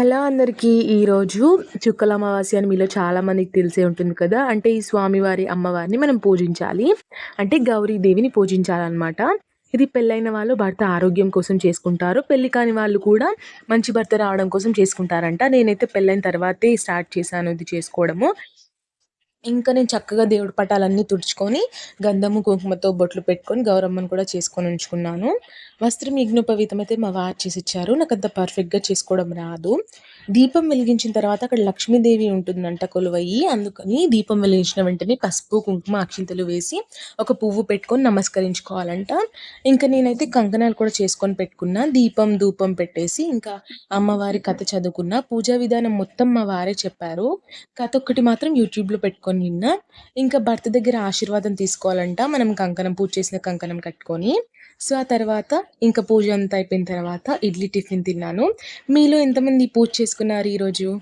Hello అందరికీ ఈరోజు చుక్కల అమావాస్య అని మీలో చాలామందికి తెలిసే ఉంటుంది కదా? అంటే ఈ స్వామివారి అమ్మవారిని మనం పూజించాలి. అంటే గౌరీదేవిని పూజించాలన్నమాట. ఇది పెళ్ళైన వాళ్ళు భర్త ఆరోగ్యం కోసం చేసుకుంటారు. పెళ్ళి కాని వాళ్ళు కూడా మంచి భర్త రావడం కోసం చేసుకుంటారంట. నేనైతే పెళ్ళైన తర్వాతే స్టార్ట్ చేశాను ఇది చేసుకోవడము. ఇంకా నేను చక్కగా దేవుడి పటాలన్నీ తుడుచుకొని గంధము కుంకుమతో బొట్లు పెట్టుకొని గౌరమ్మను కూడా చేసుకొని ఉంచుకున్నాను. వస్త్రం యజ్ఞోపవీతం అయితే మా వారు చేసి ఇచ్చారు నాకు అంత పర్ఫెక్ట్గా చేసుకోవడం రాదు. దీపం వెలిగించిన తర్వాత అక్కడ లక్ష్మీదేవి ఉంటుందంట కొలువయ్యి. అందుకని దీపం వెలిగించిన వెంటనే పసుపు కుంకుమ అక్షింతలు వేసి ఒక పువ్వు పెట్టుకొని నమస్కరించుకోవాలంట. ఇంకా నేనైతే కంకణాలు కూడా చేసుకొని పెట్టుకున్నా. దీపం ధూపం పెట్టేసి ఇంకా అమ్మవారి కథ చదువుకున్న. పూజా విధానం మొత్తం మా వారే చెప్పారు. కథ ఒక్కటి మాత్రం యూట్యూబ్లో పెట్టుకొని నిన్న. ఇంకా భర్త దగ్గర ఆశీర్వాదం తీసుకోవాలంట. మనం కంకణం పూజ చేసిన కంకణం కట్టుకొని. సో ఆ తర్వాత ఇంకా పూజ అంతా అయిపోయిన తర్వాత ఇడ్లీ టిఫిన్ తిన్నాను. మీలో ఎంతమంది పూజ చేసుకున్నారు ఈరోజు?